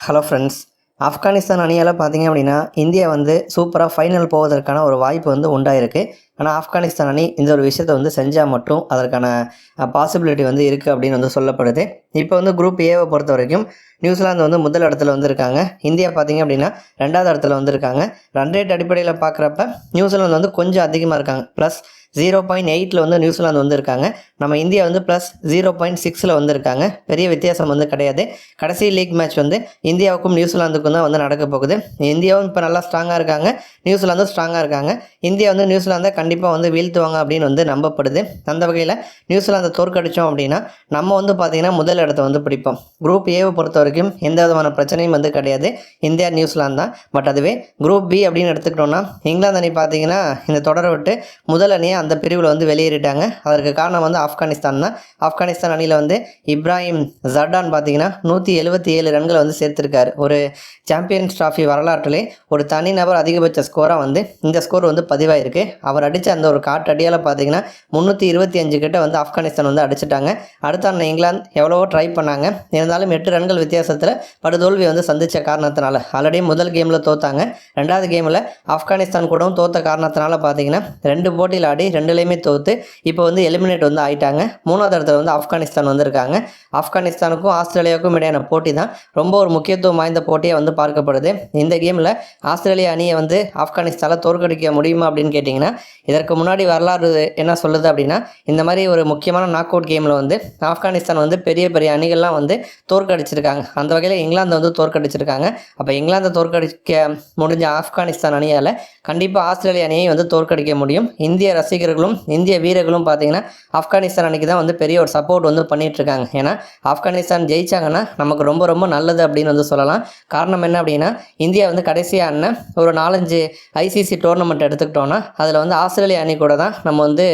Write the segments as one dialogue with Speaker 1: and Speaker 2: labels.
Speaker 1: Hello friends Afghanistan அணியால் பார்த்தீங்க அப்படின்னா India வந்து சூப்பராக ஃபைனல் போவதற்கான ஒரு வாய்ப்பு வந்து உண்டாயிருக்கு. ஆனால் ஆப்கானிஸ்தான் அணி இந்த ஒரு விஷயத்தை வந்து செஞ்சால் மட்டும் அதற்கான பாசிபிலிட்டி வந்து இருக்குது அப்படின்னு வந்து சொல்லப்படுது. இப்போ வந்து குரூப் ஏவை பொறுத்த வரைக்கும் நியூசிலாந்து வந்து முதல் இடத்துல வந்திருக்காங்க. இந்தியா பார்த்தீங்க அப்படின்னா ரெண்டாவது இடத்துல வந்திருக்காங்க. ரன் ரேட் அடிப்படையில் பார்க்குறப்ப நியூசிலாந்து வந்து கொஞ்சம் அதிகமாக இருக்காங்க. ப்ளஸ் ஜீரோ பாயிண்ட் எயிட்டில் வந்து நியூசிலாந்து வந்திருக்காங்க. நம்ம இந்தியா வந்து ப்ளஸ் ஜீரோ பாயிண்ட் சிக்ஸில் வந்திருக்காங்க. பெரிய வித்தியாசம் வந்து கிடையாது. கடைசி லீக் மேட்ச் வந்து இந்தியாவுக்கும் நியூசிலாந்துக்கும் தான் வந்து நடக்க போகுது. இந்தியாவும் இப்போ நல்லா ஸ்ட்ராங்காக இருக்காங்க. நியூசிலாந்தும் ஸ்ட்ராங்காக இருக்காங்க. இந்தியா வந்து நியூசிலாந்தை கண்டிப்பாக கண்டிப்பாக வந்து வீழ்த்துவாங்க அப்படின்னு வந்து நம்பப்படுது. அந்த வகையில் நியூசிலாந்தை தோற்கடித்தோம் அப்படின்னா நம்ம வந்து பார்த்திங்கன்னா முதல் இடத்த வந்து பிடிப்போம். குரூப் ஏவை பொறுத்த வரைக்கும் எந்த விதமான பிரச்சனையும் வந்து கிடையாது. இந்தியா நியூசிலாந்து தான். பட் அதுவே குரூப் பி அப்படின்னு எடுத்துக்கிட்டோம்னா இங்கிலாந்து அணி பார்த்தீங்கன்னா இந்த தொடரை விட்டு முதல் அணியை அந்த பிரிவில் வந்து வெளியேறிட்டாங்க. அதற்கு காரணம் வந்து ஆப்கானிஸ்தான் தான். ஆப்கானிஸ்தான் அணியில் வந்து இப்ராஹிம் ஜர்டான் பார்த்தீங்கன்னா நூற்றி எழுபத்தி ஏழு ரன்களை வந்து சேர்த்துருக்காரு. ஒரு சாம்பியன்ஸ் ட்ராஃபி வரலாற்றிலே ஒரு தனிநபர் அதிகபட்ச ஸ்கோராக வந்து இந்த ஸ்கோர் வந்து பதிவாயிருக்கு. அவர் அடித்த அந்த ஒரு காட்டடியால் பார்த்தீங்கன்னா முந்நூற்றி இருபத்தி அஞ்சு கிட்ட வந்து ஆப்கானிஸ்தான் வந்து அடிச்சிட்டாங்க. அடுத்த அண்ணன் இங்கிலாந்து எவ்வளவோ ட்ரை பண்ணாங்க. இருந்தாலும் எட்டு ரன்கள் வித்தியாசத்தில் படுதோல்வி வந்து சந்தித்த காரணத்தினால ஆல்ரெடி முதல் கேமில் தோத்தாங்க. ரெண்டாவது கேமில் ஆப்கானிஸ்தான் கூடவும் தோத்த காரணத்தினால பார்த்தீங்கன்னா ரெண்டு போட்டியில் ஆடி ரெண்டுலேயுமே தோற்று இப்போ வந்து எலிமினேட் வந்து ஆயிட்டாங்க. மூணாவது இடத்துல வந்து ஆப்கானிஸ்தான் வந்திருக்காங்க. ஆப்கானிஸ்தானுக்கும் ஆஸ்திரேலியாவுக்கும் இடையான போட்டி தான் ரொம்ப ஒரு முக்கியத்துவம் வாய்ந்த போட்டியாக வந்து பார்க்கப்படுது. இந்த கேமில் ஆஸ்திரேலியா அணியை வந்து ஆப்கானிஸ்தானில் தோற்கடிக்க முடியுமா அப்படின்னு கேட்டிங்கன்னா இதற்கு முன்னாடி வரலாறு என்ன சொல்லுது அப்படின்னா இந்த மாதிரி ஒரு முக்கியமான நாக் அவுட் கேமில் வந்து ஆப்கானிஸ்தான் வந்து பெரிய பெரிய அணிகள்லாம் வந்து தோற்கடிச்சிருக்காங்க. அந்த வகையில் இங்கிலாந்து வந்து தோற்கடிச்சிருக்காங்க. அப்போ இங்கிலாந்தை தோற்கடிக்க முடிஞ்ச ஆப்கானிஸ்தான் அணியால் கண்டிப்பாக ஆஸ்திரேலிய அணியை வந்து தோற்கடிக்க முடியும். இந்திய ரசிகர்களும் இந்திய வீரர்களும் பார்த்தீங்கன்னா ஆப்கானிஸ்தான் அணிக்கு தான் வந்து பெரிய ஒரு சப்போர்ட் வந்து பண்ணிகிட்ருக்காங்க ஏன்னா ஆப்கானிஸ்தான் ஜெயிச்சாங்கன்னா நமக்கு ரொம்ப ரொம்ப நல்லது அப்படின்னு வந்து சொல்லலாம். காரணம் என்ன அப்படின்னா இந்தியா வந்து கடைசியாக ஒரு நாலஞ்சு ஐசிசி டோர்னமெண்ட் எடுத்துக்கிட்டோன்னா அதில் வந்து ஆஸ்திரேலியா அணி கூட தான் நம்ம வந்து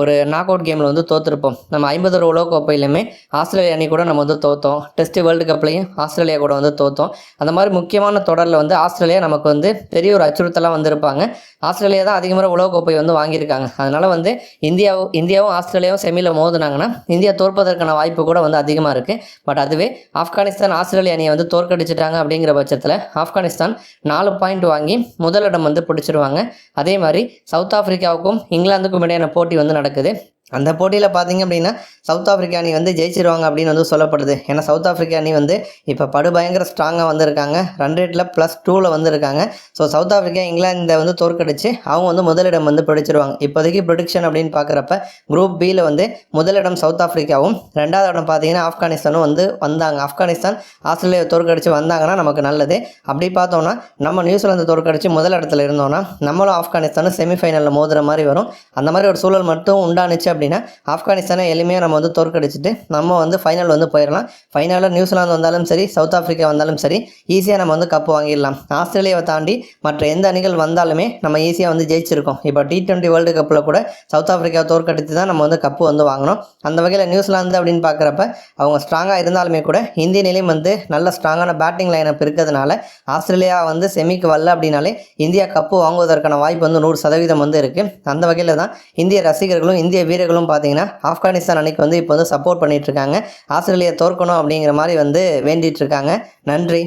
Speaker 1: ஒரு நாக் அவுட் கேமில் வந்து தோற்றுருப்போம் நம்ம ஐம்பது ஒரு உலக கோப்பையிலுமே ஆஸ்திரேலியா அணி கூட நம்ம வந்து தோற்றோம் டெஸ்ட் வேர்ல்டு கப்லையும் ஆஸ்திரேலியா கூட வந்து தோற்றோம் அந்த மாதிரி முக்கியமான தொடரில் வந்து ஆஸ்திரேலியா நமக்கு வந்து பெரிய ஒரு அச்சுறுத்தலாக வந்திருப்பாங்க. ஆஸ்திரேலியா தான் அதிகமாக உலக கோப்பை வந்து வாங்கியிருக்காங்க. அதனால் வந்து இந்தியாவும் இந்தியாவும் ஆஸ்திரேலியாவும் செமியில் மோதுனாங்கன்னா இந்தியா தோற்பதற்கான வாய்ப்பு கூட வந்து அதிகமாக இருக்குது பட் அதுவே ஆப்கானிஸ்தான் ஆஸ்திரேலியா அணியை வந்து தோற்கடிச்சிட்டாங்க அப்படிங்கிற பட்சத்தில் ஆப்கானிஸ்தான் நாலு பாயிண்ட் வாங்கி முதலிடம் வந்து பிடிச்சிருவாங்க. அதே மாதிரி சவுத் ஆப்பிரிக்காவுக்கும் இங்கிலாந்துக்கும் இடையான போட்டி வந்து நடக்குது. அந்த போட்டியில் பார்த்தீங்க அப்படின்னா சவுத் ஆஃப்ரிக்கா அணி வந்து ஜெயிச்சிருவாங்க அப்படின்னு வந்து சொல்லப்படுது. ஏன்னா சவுத் ஆஃப்ரிக்கா அணி வந்து இப்போ படுபயங்கர ஸ்ட்ராங்காக வந்திருக்காங்க. ரன் ரேட்டில் ப்ளஸ் டூவில் வந்திருக்காங்க. ஸோ சவுத் ஆஃப்ரிக்கா இங்கிலாந்தை வந்து தோற்கடிச்சு அவங்க வந்து முதலிடம் வந்து பிடிச்சிருவாங்க. இப்போதைக்கு ப்ரொடிக்ஷன் அப்படின்னு பார்க்குறப்ப குரூப் பியில் வந்து முதலிடம் சவுத் ஆஃப்ரிக்காவும் ரெண்டாவது இடம் பார்த்தீங்கன்னா ஆப்கானிஸ்தானும் வந்து வந்தாங்க. ஆப்கானிஸ்தான் ஆஸ்திரேலியா தோற்கடிச்சு வந்தாங்கன்னா நமக்கு நல்லது. அப்படி பார்த்தோன்னா நம்ம நியூசிலாந்து தோற்கடிச்சு முதல் இடத்துல இருந்தோம்னா நம்மளும் ஆப்கானிஸ்தானும் செமிஃபைனலில் மோதுற மாதிரி வரும். அந்த மாதிரி ஒரு சூழல் மட்டும் உண்டானுச்சு அப்படின்னா ஆப்கானிஸ்தானை எளிமையாக நம்ம வந்து தோற்கடிச்சிட்டு நம்ம வந்து ஃபைனல் வந்து போயிடலாம். ஃபைனலில் நியூசிலாந்து வந்தாலும் சரி சவுத் ஆஃப்ரிக்கா வந்தாலும் சரி ஈஸியாக நம்ம வந்து கப்பு வாங்கிடலாம். ஆஸ்திரேலியாவை தாண்டி மற்ற எந்த அணிகள் வந்தாலுமே நம்ம ஈஸியாக வந்து ஜெயிச்சிருக்கோம். இப்போ டி டுவெண்ட்டி வேர்ல்டு கப்பில் கூட சவுத் ஆஃப்ரிக்கா தோற்கடித்து தான் நம்ம வந்து கப்பு வந்து வாங்கினோம். அந்த வகையில் நியூசிலாந்து அப்படின்னு பார்க்குறப்ப அவங்க ஸ்ட்ராங்காக இருந்தாலுமே கூட இந்திய நிலையம் வந்து நல்ல ஸ்ட்ராங்கான பேட்டிங் லைனப் இருக்கிறதுனால ஆஸ்திரேலியா வந்து செமிக்கு வரல அப்படின்னாலே இந்தியா கப்பு வாங்குவதற்கான வாய்ப்பு வந்து நூறு சதவீதம் வந்து இருக்குது அந்த வகையில் தான் இந்திய ரசிகர்களும் இந்திய வீரர் வீரர்களும் பார்த்தீங்கன்னா ஆப்கானிஸ்தான் அணிக்கு வந்து இப்போ வந்து சப்போர்ட் பண்ணிட்டு இருக்காங்க. ஆஸ்திரேலியா தோற்கணும் அப்படிங்கிற மாதிரி வந்து வேண்டிட்டு இருக்காங்க. நன்றி.